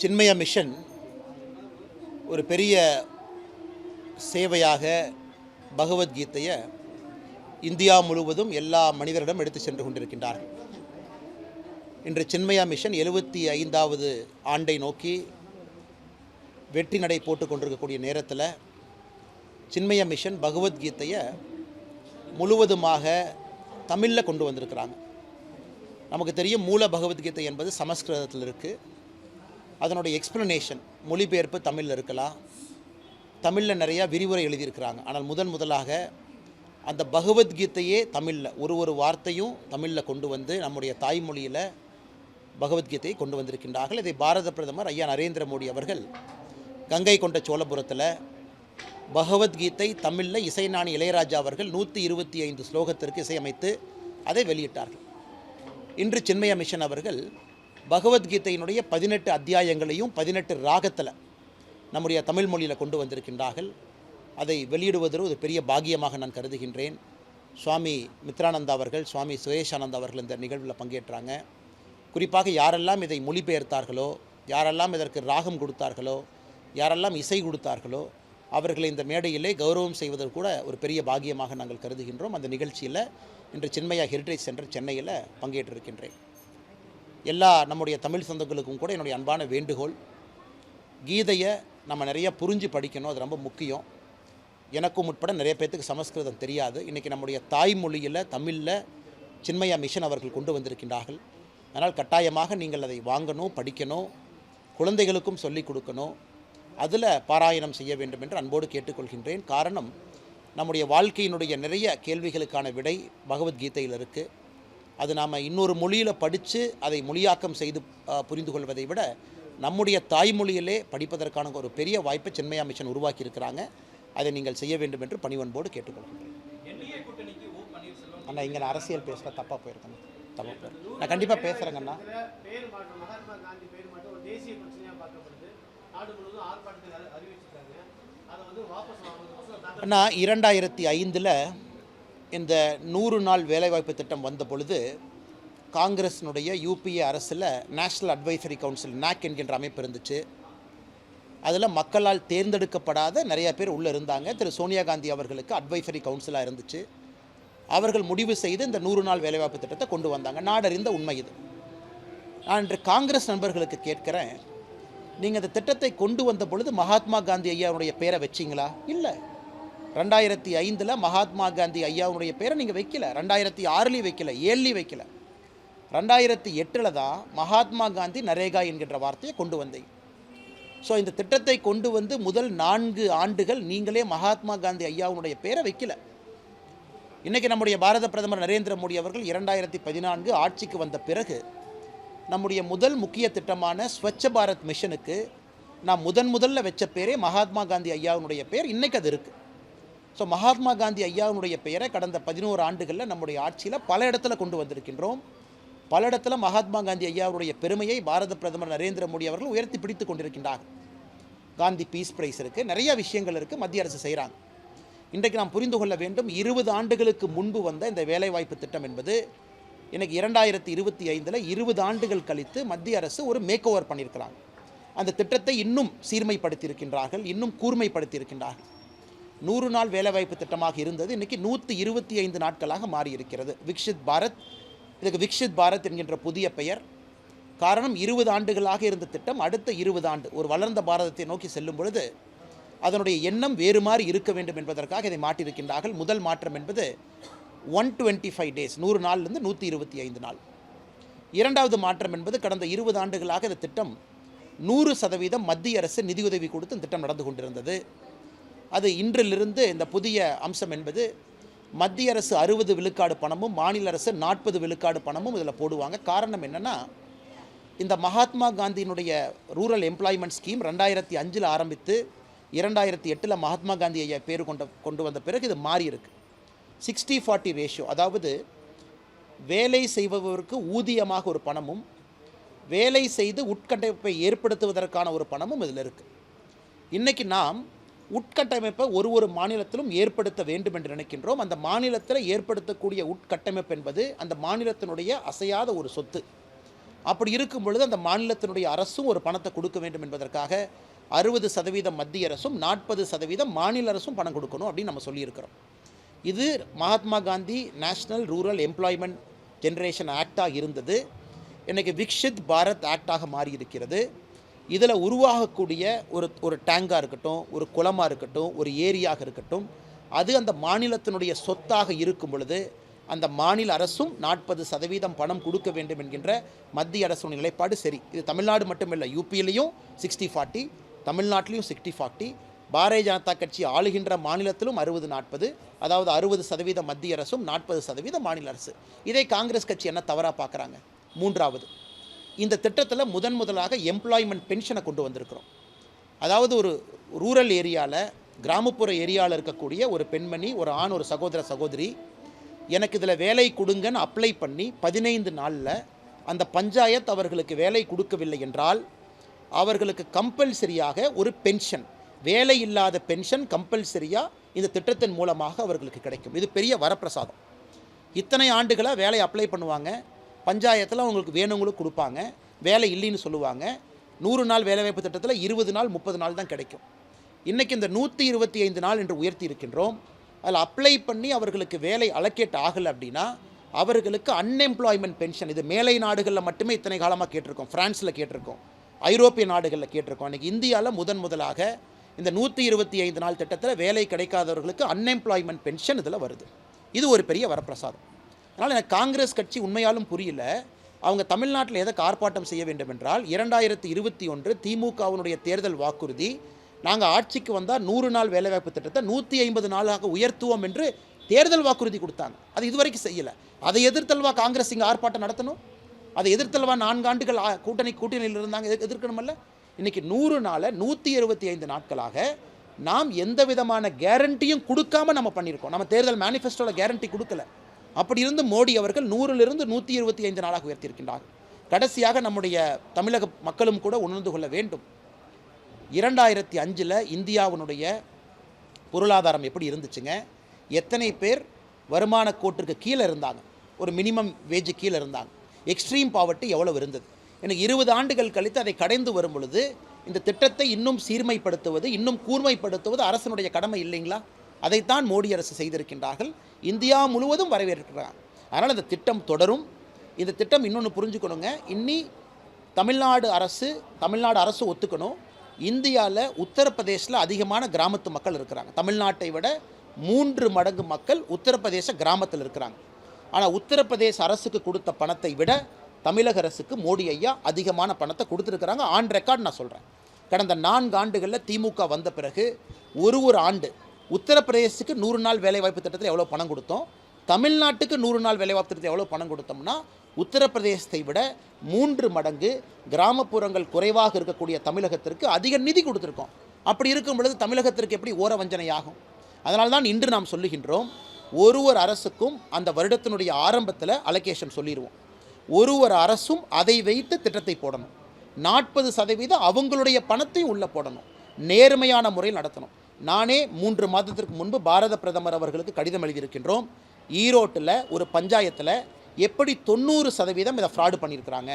சின்மய mission ஒரு பெரிய சேவையாக பகவத்கீதையை இந்தியா முழுவதும் எல்லா மனிதரிடம் எடுத்து சென்று கொண்டிருக்கின்றார்கள். இன்று சின்மயா மிஷன் எழுபத்தி ஐந்தாவது ஆண்டை நோக்கி வெற்றி நடை போட்டு கொண்டிருக்கக்கூடிய நேரத்தில் சின்மய மிஷன் பகவத்கீதையை முழுவதுமாக தமிழில் கொண்டு வந்திருக்கிறாங்க. நமக்கு தெரியும் மூல பகவத்கீதை என்பது சமஸ்கிருதத்தில் இருக்குது அதனுடைய எக்ஸ்ப்ளனேஷன் மொழிபெயர்ப்பு தமிழில் இருக்கலாம். தமிழில் நிறையா விரிவுரை எழுதியிருக்கிறாங்க. ஆனால் முதன் முதலாக அந்த பகவத்கீதையே தமிழில் ஒரு ஒரு வார்த்தையும் தமிழில் கொண்டு வந்து நம்முடைய தாய்மொழியில் பகவத்கீதையை கொண்டு வந்திருக்கின்றார்கள். இதை பாரத பிரதமர் ஐயா நரேந்திர மோடி அவர்கள் கங்கை கொண்ட சோழபுரத்தில் பகவத்கீதை தமிழில் இசைஞானி இளையராஜா அவர்கள் நூற்றி இருபத்தி ஐந்து ஸ்லோகத்திற்கு இசையமைத்து அதை வெளியிட்டார்கள். இன்று சின்மய மிஷன் அவர்கள் பகவத்கீதையினுடைய பதினெட்டு அத்தியாயங்களையும் பதினெட்டு ராகத்தில் நம்முடைய தமிழ் மொழியில் கொண்டு வந்திருக்கின்றார்கள். அதை வெளியிடுவது ஒரு பெரிய பாகியமாக நான் கருதுகின்றேன். சுவாமி மித்ரானந்தா அவர்கள் சுவாமி சுரேஷானந்தா அவர்கள் இந்த நிகழ்வில் பங்கேற்றாங்க. குறிப்பாக யாரெல்லாம் இதை மொழிபெயர்த்தார்களோ யாரெல்லாம் இதற்கு ராகம் கொடுத்தார்களோ யாரெல்லாம் இசை கொடுத்தார்களோ அவர்களை இந்த மேடையிலே கௌரவம் செய்வதற்கு கூட ஒரு பெரிய பாகியமாக நாங்கள் கருதுகின்றோம். அந்த நிகழ்ச்சியில் இன்று சின்மயா ஹெரிட்டேஜ் சென்டர் சென்னையில் பங்கேற்றிருக்கின்றேன். எல்லா நம்முடைய தமிழ் சொந்தங்களுக்கும் கூட என்னுடைய அன்பான வேண்டுகோள். கீதையை நம்ம நிறைய புரிஞ்சு படிக்கணும் அது ரொம்ப முக்கியம். எனக்கும் உட்பட நிறைய பேர்த்துக்கு சமஸ்கிருதம் தெரியாது. இன்றைக்கி நம்முடைய தாய்மொழியில் தமிழில் சின்மயா மிஷன் அவர்கள் கொண்டு வந்திருக்கின்றார்கள். அதனால் கட்டாயமாக நீங்கள் அதை வாங்கணும் படிக்கணும் குழந்தைகளுக்கும் சொல்லிக் கொடுக்கணும். அதில் பாராயணம் செய்ய வேண்டும் என்று அன்போடு கேட்டுக்கொள்கின்றேன். காரணம் நம்முடைய வாழ்க்கையினுடைய நிறைய கேள்விகளுக்கான விடை பகவத்கீதையில் இருக்குது அது நாம் இன்னொரு மொழியில் படித்து அதை மொழியாக்கம் செய்து புரிந்து கொள்வதை விட நம்முடைய தாய்மொழியிலே படிப்பதற்கான ஒரு பெரிய வாய்ப்பை சென்மையா மிஷன் உருவாக்கி இருக்கிறாங்க அதை நீங்கள் செய்ய வேண்டும் என்று பணிவன்போடு கேட்டுக்கொள்கிறேன் அண்ணா இங்கே நான் அரசியல் பேசுகிற தப்பாக போயிருக்கேன். தப்பாக போயிருக்கேன். நான் கண்டிப்பாக பேசுகிறேங்கண்ணா அண்ணா இரண்டாயிரத்தி ஐந்தில் இந்த நூறு நாள் வேலைவாய்ப்பு திட்டம் வந்த பொழுது காங்கிரஸினுடைய யூபிஏ அரசில் நேஷ்னல் அட்வைசரி கவுன்சில் நாக் என்கின்ற அமைப்பு இருந்துச்சு. அதில் மக்களால் தேர்ந்தெடுக்கப்படாத நிறைய பேர் உள்ளே இருந்தாங்க. திரு. சோனியா காந்தி அவர்களுக்கு அட்வைசரி கவுன்சிலாக இருந்துச்சு. அவர்கள் முடிவு செய்து இந்த நூறு நாள் வேலைவாய்ப்பு திட்டத்தை கொண்டு வந்தாங்க. நாடறிந்த உண்மை இது. நான் இன்று காங்கிரஸ் நண்பர்களுக்கு கேட்குறேன் நீங்கள் இந்த திட்டத்தை கொண்டு வந்த பொழுது மகாத்மா காந்தி ஐயாவுடைய பேரை வச்சிங்களா? இல்லை. ரெண்டாயிரத்தி ஐந்தில் மகாத்மா காந்தி ஐயாவுடைய பேரை நீங்கள் வைக்கல. ரெண்டாயிரத்தி ஆறுலேயும் வைக்கல ஏழுலேயும் வைக்கல. ரெண்டாயிரத்தி எட்டில் தான் மகாத்மா காந்தி நரேகா என்கின்ற வார்த்தையை கொண்டு வந்தீங்க ஸோ இந்த திட்டத்தை கொண்டு வந்து முதல் நான்கு ஆண்டுகள் நீங்களே மகாத்மா காந்தி ஐயாவுடைய பேரை வைக்கல. இன்றைக்கி நம்முடைய பாரத பிரதமர் நரேந்திர மோடி அவர்கள் இரண்டாயிரத்தி பதினான்கு ஆட்சிக்கு வந்த பிறகு நம்முடைய முதல் முக்கிய திட்டமான ஸ்வச்ச பாரத் மிஷனுக்கு நான் முதன் முதல்ல வச்ச பேரே மகாத்மா காந்தி ஐயாவுடைய பேர். இன்றைக்கு அது இருக்குது ஸோ மகாத்மா காந்தி ஐயாவுடைய பெயரை கடந்த பதினோரு ஆண்டுகளில் நம்முடைய ஆட்சியில் பல இடத்துல கொண்டு வந்திருக்கின்றோம். பல இடத்துல மகாத்மா காந்தி ஐயாவுடைய பெருமையை பாரத பிரதமர் நரேந்திர மோடி அவர்கள் உயர்த்தி பிடித்து கொண்டிருக்கின்றார்கள் காந்தி பீஸ் பிரைஸ் இருக்குது நிறைய விஷயங்கள் இருக்குது மத்திய அரசு செய்கிறாங்க இன்றைக்கு நாம் புரிந்து கொள்ள வேண்டும் இருபது ஆண்டுகளுக்கு முன்பு வந்த இந்த வேலைவாய்ப்பு திட்டம் என்பது எனக்கு இரண்டாயிரத்தி இருபத்தி ஐந்தில் இருபது ஆண்டுகள் கழித்து மத்திய அரசு ஒரு மேக் ஓவர் பண்ணியிருக்கிறாங்க. அந்த திட்டத்தை இன்னும் சீர்மைப்படுத்தியிருக்கின்றார்கள் இன்னும் கூர்மைப்படுத்தியிருக்கின்றார்கள். நூறு நாள் வேலைவாய்ப்பு திட்டமாக இருந்தது. இன்றைக்கி நூற்றி இருபத்தி ஐந்து நாட்களாக மாறி இருக்கிறது விக்ஷித் பாரத் இதுக்கு விக்ஷித் பாரத் என்கின்ற புதிய பெயர். காரணம் இருபது ஆண்டுகளாக இருந்த திட்டம் அடுத்த இருபது ஆண்டு ஒரு வளர்ந்த பாரதத்தை நோக்கி செல்லும் பொழுது அதனுடைய எண்ணம் வேறு மாதிரி இருக்க வேண்டும் என்பதற்காக இதை மாற்றியிருக்கின்றார்கள். முதல் மாற்றம் என்பது ஒன் டுவெண்ட்டி ஃபைவ் டேஸ் நூறு நாள்லேருந்து நூற்றி இருபத்தி ஐந்து நாள். இரண்டாவது மாற்றம் என்பது கடந்த இருபது ஆண்டுகளாக இந்த திட்டம் நூறு சதவீதம் மத்திய அரசு நிதியுதவி கொடுத்து திட்டம் நடந்து கொண்டிருந்தது. அது இன்றிலிருந்து இந்த புதிய அம்சம் என்பது மத்திய அரசு அறுபது விழுக்காடு பணமும் மாநில அரசு நாற்பது விழுக்காடு பணமும் இதில் போடுவாங்க. காரணம் என்னென்னா இந்த மகாத்மா காந்தியினுடைய ரூரல் எம்ப்ளாய்மெண்ட் ஸ்கீம் ரெண்டாயிரத்தி அஞ்சில் ஆரம்பித்து இரண்டாயிரத்தி எட்டில் மகாத்மா காந்தி ஐயா பேர் கொண்ட கொண்டு வந்த பிறகு இது மாறியிருக்கு சிக்ஸ்டி ஃபார்ட்டி ரேஷியோ அதாவது வேலை செய்பவருக்கு ஊதியமாக ஒரு பணமும் வேலை செய்து உட்கட்டமைப்பை ஏற்படுத்துவதற்கான ஒரு பணமும் இதில் இருக்குது இன்றைக்கி நாம் உட்கட்டமைப்பை ஒரு ஒரு மாநிலத்திலும் ஏற்படுத்த வேண்டும் என்று நினைக்கின்றோம். அந்த மாநிலத்தில் ஏற்படுத்தக்கூடிய உட்கட்டமைப்பு என்பது அந்த மாநிலத்தினுடைய அசையாத ஒரு சொத்து. அப்படி இருக்கும் பொழுது அந்த மாநிலத்தினுடைய அரசும் ஒரு பணத்தை கொடுக்க வேண்டும் என்பதற்காக அறுபது சதவீதம் மத்திய அரசும் நாற்பது சதவீதம் மாநில அரசும் பணம் கொடுக்கணும் அப்படின்னு நம்ம சொல்லியிருக்கிறோம். இது Mahatma Gandhi national rural employment generation ஆக்டாக இருந்தது. இன்றைக்கி விக்ஷித் பாரத் ஆக்டாக மாறி இருக்கிறது இதில் உருவாகக்கூடிய ஒரு ஒரு டேங்காக இருக்கட்டும் ஒரு குளமாக இருக்கட்டும் ஒரு ஏரியாக இருக்கட்டும் அது அந்த மாநிலத்தினுடைய சொத்தாக இருக்கும் பொழுது அந்த மாநில அரசும் நாற்பது சதவீதம் பணம் கொடுக்க வேண்டும் என்கின்ற மத்திய அரசு நிலைப்பாடு சரி. இது தமிழ்நாடு மட்டுமில்லை யூபியிலையும் சிக்ஸ்டி ஃபார்ட்டி தமிழ்நாட்டிலையும் சிக்ஸ்டி ஃபார்ட்டி பாரதிய ஜனதா கட்சி ஆளுகின்ற மாநிலத்திலும் அறுபது நாற்பது அதாவது அறுபது சதவீதம் மத்திய அரசும் நாற்பது சதவீதம் மாநில அரசு. இதை காங்கிரஸ் கட்சி என்ன தவறாக பார்க்குறாங்க? மூன்றாவது இந்த திட்டத்தில் முதன் முதலாக எம்ப்ளாய்மெண்ட் பென்ஷனை கொண்டு வந்திருக்கிறோம். அதாவது ஒரு ரூரல் ஏரியாவில் கிராமப்புற ஏரியாவில் இருக்கக்கூடிய ஒரு பெண்மணி ஒரு ஆண் ஒரு சகோதர சகோதரி எனக்கு இதில் வேலை கொடுங்கன்னு அப்ளை பண்ணி பதினைந்து நாளில் அந்த பஞ்சாயத்து அவர்களுக்கு வேலை கொடுக்கவில்லை என்றால் அவர்களுக்கு கம்பல்சரியாக ஒரு பென்ஷன் வேலை இல்லாத பென்ஷன் கம்பல்சரியாக இந்த திட்டத்தின் மூலமாக அவர்களுக்கு கிடைக்கும். இது பெரிய வரப்பிரசாதம். இத்தனை ஆண்டுகளாக வேலை அப்ளை பண்ணுவாங்க. பஞ்சாயத்தில் அவங்களுக்கு வேணுங்களுக்கு கொடுப்பாங்க. வேலை இல்லைன்னு சொல்லுவாங்க. நூறு நாள் வேலைவாய்ப்பு திட்டத்தில் இருபது நாள் முப்பது நாள் தான் கிடைக்கும். இன்றைக்கி இந்த நூற்றி இருபத்தி ஐந்து நாள் என்று உயர்த்தி இருக்கின்றோம். அதில் அப்ளை பண்ணி அவர்களுக்கு வேலை அலக்கேட் ஆகலை அப்படின்னா அவர்களுக்கு அன்எம்ப்ளாய்மெண்ட் பென்ஷன் இது மேலை நாடுகளில் மட்டுமே இத்தனை காலமாக கேட்டிருக்கோம். ஃப்ரான்ஸில் கேட்டிருக்கோம். ஐரோப்பிய நாடுகளில் கேட்டிருக்கோம். இன்றைக்கி இந்தியாவில் முதன் முதலாக இந்த நூற்றி இருபத்தி ஐந்து நாள் திட்டத்தில் வேலை கிடைக்காதவர்களுக்கு அன்எம்ப்ளாய்மெண்ட் பென்ஷன் இதில் வருது. இது ஒரு பெரிய வரப்பிரசாதம். அதனால் எனக்கு காங்கிரஸ் கட்சி உண்மையாலும் புரியல. அவங்க தமிழ்நாட்டில் எதற்கு ஆர்ப்பாட்டம் செய்ய வேண்டும் என்றால் இரண்டாயிரத்தி இருபத்தி ஒன்று திமுகவினுடைய தேர்தல் வாக்குறுதி நாங்கள் ஆட்சிக்கு வந்தால் நூறு நாள் வேலைவாய்ப்பு திட்டத்தை நூற்றி ஐம்பது நாளாக உயர்த்துவோம் என்று தேர்தல் வாக்குறுதி கொடுத்தாங்க. அது இதுவரைக்கும் செய்யலை. அதை எதிர்த்தல்வா காங்கிரஸ் இங்கே ஆர்ப்பாட்டம் நடத்தணும்? அதை எதிர்த்தல்வா நான்கு ஆண்டுகள் கூட்டணி கூட்டணியில் இருந்தாங்க எதிர்க்கணுமல்ல? இன்றைக்கி நூறு நாளை நூற்றி இருபத்தி ஐந்து நாட்களாக நாம் எந்த விதமான கேரண்டியும் கொடுக்காம நம்ம பண்ணியிருக்கோம். நம்ம தேர்தல் மேனிஃபெஸ்டோவில் கேரண்டி கொடுக்கல. அப்படி இருந்து மோடி அவர்கள் நூறிலிருந்து நூற்றி இருபத்தி ஐந்து நாளாக உயர்த்தியிருக்கின்றார். கடைசியாக நம்முடைய தமிழக மக்களும் கூட உணர்ந்து கொள்ள வேண்டும். இரண்டாயிரத்தி அஞ்சில் இந்தியாவினுடைய பொருளாதாரம் எப்படி இருந்துச்சுங்க? எத்தனை பேர் வருமான கோட்டிற்கு கீழே இருந்தாங்க? ஒரு மினிமம் வேஜ் கீழே இருந்தாங்க. எக்ஸ்ட்ரீம் பாவர்ட்டி எவ்வளவு இருந்தது? எனக்கு இருபது ஆண்டுகள் கழித்து அதை கடைந்து வரும் பொழுது இந்த திட்டத்தை இன்னும் சீர்மைப்படுத்துவது இன்னும் கூர்மைப்படுத்துவது அரசனுடைய கடமை இல்லைங்களா? அதைத்தான் மோடி அரசு செய்திருக்கின்றார்கள். இந்தியா முழுவதும் வரவேற்கிறாங்க அதனால் இந்த திட்டம் தொடரும். இந்த திட்டம் இன்னொன்று புரிஞ்சுக்கணுங்க. இன்னி தமிழ்நாடு அரசு தமிழ்நாடு அரசு ஒத்துக்கணும். இந்தியாவில் உத்தரப்பிரதேசில் அதிகமான கிராமத்து மக்கள் இருக்கிறாங்க. தமிழ்நாட்டை விட மூன்று மடங்கு மக்கள் உத்தரப்பிரதேச கிராமத்தில் இருக்கிறாங்க. ஆனால் உத்தரப்பிரதேச அரசுக்கு கொடுத்த பணத்தை விட தமிழக அரசுக்கு மோடி ஐயா அதிகமான பணத்தை கொடுத்துருக்குறாங்க. ஆன் ரெக்கார்ட் நான் சொல்கிறேன் கடந்த நான்கு ஆண்டுகளில் திமுக வந்த பிறகு ஒரு ஒரு ஆண்டு உத்தரப்பிரதேசத்துக்கு நூறு நாள் வேலைவாய்ப்பு திட்டத்தில் எவ்வளோ பணம் கொடுத்தோம்? தமிழ்நாட்டுக்கு நூறு நாள் வேலைவாய்ப்பு திட்டத்தில் எவ்வளோ பணம் கொடுத்தோம்னா உத்தரப்பிரதேசத்தை விட மூன்று மடங்கு கிராமப்புறங்கள் குறைவாக இருக்கக்கூடிய தமிழகத்திற்கு அதிக நிதி கொடுத்துருக்கோம். அப்படி இருக்கும் பொழுது தமிழகத்திற்கு எப்படி ஓர வஞ்சனை ஆகும் அதனால் தான் இன்று நாம் சொல்லுகின்றோம் ஒரு ஒரு அரசுக்கும் அந்த வருடத்தினுடைய ஆரம்பத்தில் அலோகேஷன் சொல்லிடுவோம் ஒரு ஒரு அரசும் அதை வைத்து திட்டத்தை போடணும். நாற்பது சதவீதம் அவங்களுடைய பணத்தையும் உள்ளே போடணும். நேர்மையான முறையில் நடத்தணும். நானே மூன்று மாதத்திற்கு முன்பு பாரத பிரதமர் அவர்களுக்கு கடிதம் எழுதியிருக்கின்றோம். ஈரோட்டில் ஒரு பஞ்சாயத்தில் எப்படி தொண்ணூறு சதவீதம் இதை ஃப்ராடு பண்ணியிருக்கிறாங்க.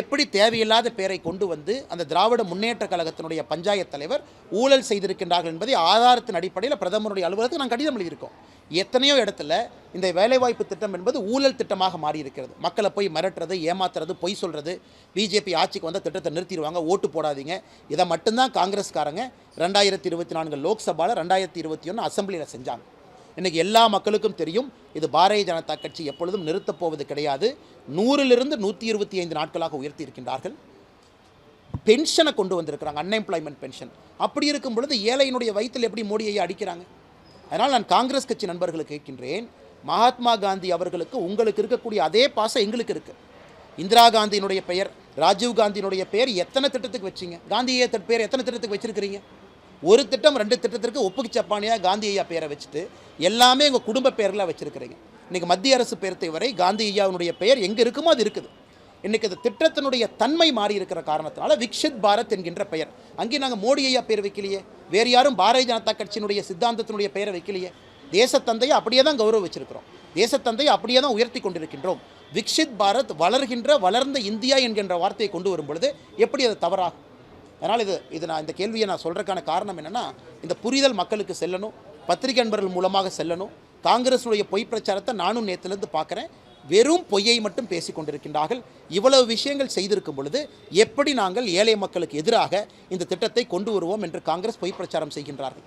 எப்படி தேவையில்லாத பேரை கொண்டு வந்து அந்த திராவிட முன்னேற்ற கழகத்தினுடைய பஞ்சாயத்து தலைவர் ஊழல் செய்திருக்கின்றார்கள் என்பதை ஆதாரத்தின் அடிப்படையில் பிரதமருடைய அலுவலகத்துக்கு நாங்கள் கடிதம் எழுதியிருக்கோம். எத்தனையோ இடத்துல இந்த வேலைவாய்ப்பு திட்டம் என்பது ஊழல் திட்டமாக மாறி இருக்கிறது மக்களை போய் மிரட்டுறது ஏமாத்துறது பொய் சொல்கிறது பிஜேபி ஆட்சிக்கு வந்த திட்டத்தை நிறுத்திடுவாங்க ஓட்டு போடாதீங்க. இதை மட்டும்தான் காங்கிரஸ்காரங்க ரெண்டாயிரத்தி இருபத்தி நான்கு லோக்சபாவில் ரெண்டாயிரத்தி இருபத்தி ஒன்று அசம்பிளியில் செஞ்சாங்க. இன்றைக்கி எல்லா மக்களுக்கும் தெரியும் இது பாரதிய ஜனதா கட்சி எப்பொழுதும் நிறுத்தப் போவது கிடையாது. நூறிலிருந்து நூற்றி இருபத்தி ஐந்து நாட்களாக உயர்த்தி இருக்கின்றார்கள் பென்ஷனை கொண்டு வந்திருக்கிறாங்க அன்எம்ப்ளாய்மெண்ட் பென்ஷன் அப்படி இருக்கும் பொழுது ஏழையினுடைய வயிற்றில் எப்படி மோடியை அடிக்கிறாங்க? அதனால் நான் காங்கிரஸ் கட்சி நண்பர்களுக்கு கேட்கின்றேன் மகாத்மா காந்தி அவர்களுக்கு உங்களுக்கு இருக்கக்கூடிய அதே பாசம் எங்களுக்கு இருக்குது இந்திரா காந்தியினுடைய பெயர் ராஜீவ் காந்தியினுடைய பெயர் எத்தனை திட்டத்துக்கு வச்சீங்க? காந்தியை பேர் எத்தனை திட்டத்துக்கு வச்சிருக்கிறீங்க? ஒரு திட்டம் ரெண்டு திட்டத்திற்கு ஒப்புக்கு சப்பானியாக காந்தி ஐயா பேரை வச்சுட்டு எல்லாமே உங்கள் குடும்ப பேரில் வச்சுருக்கிறீங்க. இன்றைக்கி மத்திய அரசு பேரத்தை வரை காந்தி ஐயாவுடைய பெயர் எங்கே இருக்குமோ அது இருக்குது. இன்றைக்கி அந்த திட்டத்தினுடைய தன்மை மாறி இருக்கிற காரணத்தினால விக்ஷித் பாரத் என்கின்ற பெயர். அங்கே நாங்கள் மோடி ஐயா பேர் வைக்கலையே. வேறு யாரும் பாரதிய ஜனதா கட்சியினுடைய சித்தாந்தத்தினுடைய பெயரை வைக்கலையே. தேசத்தந்தையை அப்படியே தான் கௌரவ வச்சிருக்கிறோம் தேசத்தந்தையை அப்படியே தான் உயர்த்தி கொண்டிருக்கின்றோம். விக்ஷித் பாரத் வளர்கின்ற வளர்ந்த இந்தியா என்கின்ற வார்த்தையை கொண்டு வரும் பொழுது எப்படி அது தவறாகும்? அதனால் இது இது நான் இந்த கேள்வியை நான் சொல்கிறதுக்கான காரணம் என்னென்னா இந்த புரிதல் மக்களுக்கு செல்லணும் பத்திரிகை நண்பர்கள் மூலமாக செல்லணும். காங்கிரஸுடைய பொய் பிரச்சாரத்தை நானும் நேற்றுலேருந்து பார்க்குறேன். வெறும் பொய்யை மட்டும் பேசி கொண்டிருக்கின்றார்கள். இவ்வளவு விஷயங்கள் செய்திருக்கும் பொழுது எப்படி நாங்கள் ஏழை மக்களுக்கு எதிராக இந்த திட்டத்தை கொண்டு வருவோம் என்று காங்கிரஸ் பொய் பிரச்சாரம் செய்கின்றார்கள்?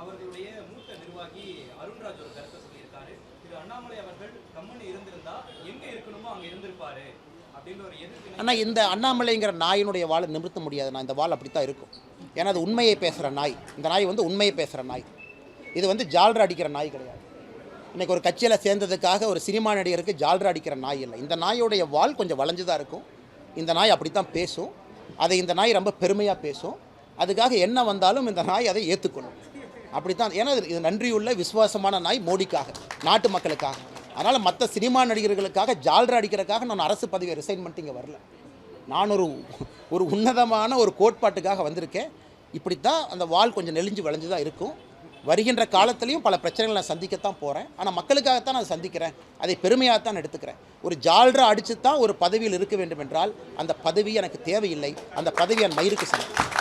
அவர்களுடைய மூத்த நிர்வாகி அருண்ராஜ் ஒரு கருத்தை சொல்லியிருக்காரு. திரு அண்ணாமலை அவர்கள் கம்மன் இருந்திருந்தா எங்க இருக்கணுமோ அங்க இருந்திருப்பாரு ஆனால் இந்த அண்ணாமலைங்கிற நாயினுடைய வாழை நிமிர்த்த முடியாது நான் இந்த வால் அப்படி தான் இருக்கும். ஏன்னா அது உண்மையை பேசுகிற நாய். இந்த நாய் வந்து உண்மையை பேசுகிற நாய். இது வந்து ஜால்ரா அடிக்கிற நாய் கிடையாது. இன்றைக்கி ஒரு கட்சியில் சேர்ந்ததுக்காக ஒரு சினிமா நடிகருக்கு ஜால்ரா அடிக்கிற நாய் இல்லை. இந்த நாயோடைய வால் கொஞ்சம் வளைஞ்சு தான் இருக்கும். இந்த நாய் அப்படி தான் பேசும். அதை இந்த நாய் ரொம்ப பெருமையாக பேசும். அதுக்காக என்ன வந்தாலும் இந்த நாய் அதை ஏற்றுக்கணும் அப்படித்தான். ஏன்னா இது- நன்றியுள்ள விசுவாசமான நாய் மோடிக்காக நாட்டு மக்களுக்காக. அதனால் மற்ற சினிமா நடிகர்களுக்காக ஜால்ரா அடிக்கிறதுக்காக நான் அரசு பதவியை ரிசைன் பண்ணிட்டு இங்கே வரல. நான் ஒரு ஒரு உன்னதமான ஒரு கோட்பாட்டுக்காக வந்திருக்கேன். இப்படித்தான் அந்த வால் கொஞ்சம் நெளிஞ்சு வளைஞ்சு தான் இருக்கும். வருகின்ற காலத்திலையும் பல பிரச்சனைகளை நான் சந்திக்கத்தான் போகிறேன் ஆனால் மக்களுக்காகத்தான் நான் சந்திக்கிறேன். அதை பெருமையாக தான் எடுத்துக்கிறேன். ஒரு ஜால்ரா அடித்து தான் ஒரு பதவியில் இருக்க வேண்டும் என்றால் அந்த பதவி எனக்கு தேவையில்லை. அந்த பதவி என் மயிருக்கு சமம்.